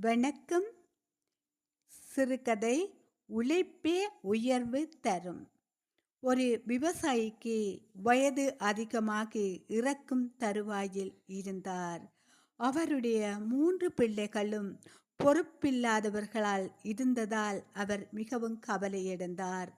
வணக்கம். சிறுகதை உழைப்பே உயர்வு தரும். ஒரு விவசாயிக்கு வயது அதிகமாகி இறக்கும் தருவாயில் இருந்தார். அவருடைய மூன்று பிள்ளைகளும் பொறுப்பில்லாதவர்களால் இருந்ததால் அவர் மிகவும் கவலையடைந்தார்.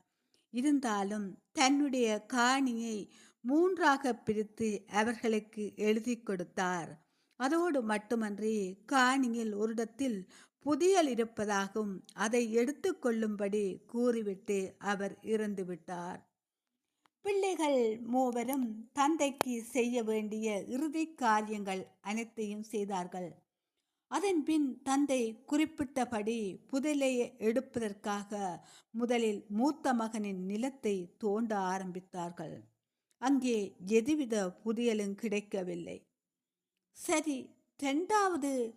இருந்தாலும் தன்னுடைய காணியை மூன்றாக பிரித்து அவர்களுக்கு எழுதி கொடுத்தார். அதோடு மட்டுமன்றி காணியில் ஒரிடத்தில் புதியல் இருப்பதாகவும் அதை எடுத்துக்கொள்ளும்படி கூறிவிட்டு அவர் இறந்துவிட்டார். பிள்ளைகள் மூவரும் தந்தைக்கு செய்ய வேண்டிய இறுதி காரியங்கள் அனைத்தையும் செய்தார்கள். அதன்பின் தந்தை குறிப்பிட்டபடி புதலை எடுப்பதற்காக முதலில் மூத்த மகனின் நிலத்தை தோண்ட ஆரம்பித்தார்கள். அங்கே எதுவித புதியலும் கிடைக்கவில்லை. சரி ரெண்டாவது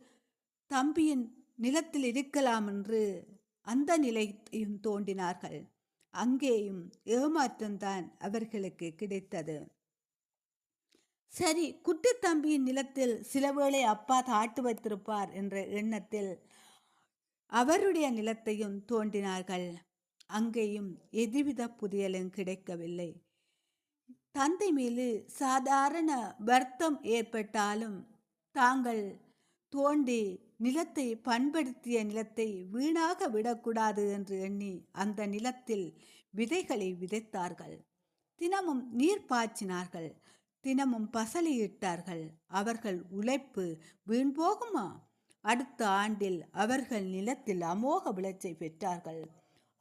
தம்பியின் நிலத்தில் இருக்கலாம் என்று அந்த நிலையையும் தோண்டினார்கள். அங்கேயும் ஏமாற்றம்தான் அவர்களுக்கு கிடைத்தது. சரி குட்டி தம்பியின் நிலத்தில் சிலவேளை அப்பா தாட்டு வைத்திருப்பார் என்ற எண்ணத்தில் அவருடைய நிலத்தையும் தோண்டினார்கள். அங்கேயும் எதுவித புதியலும் கிடைக்கவில்லை. தந்தை மீது சாதாரண வருத்தம் ஏற்பட்டாலும் தாங்கள் தோண்டி நிலத்தை பண்படுத்திய நிலத்தை வீணாக விடக்கூடாது என்று எண்ணி அந்த நிலத்தில் விதைகளை விதைத்தார்கள். தினமும் நீர் பாய்ச்சினார்கள். தினமும் பசலியிட்டார்கள். அவர்கள் உழைப்பு வீண் போகுமா? அடுத்த ஆண்டில் அவர்கள் நிலத்தில் அமோக விளைச்சை பெற்றார்கள்.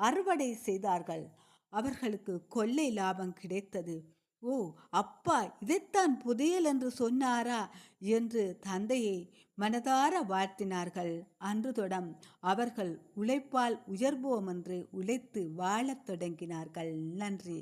அறுவடை செய்தார்கள். அவர்களுக்கு கொள்ளை லாபம் கிடைத்தது. ஓ அப்பா இதைத்தான் புதையல் என்று சொன்னாரா? என்று தந்தையை மனதார வாழ்த்தினார்கள். அன்று தொடம் அவர்கள் உழைப்பால் உயர்வோம் என்று உழைத்து வாழத் தொடங்கினார்கள். நன்றி.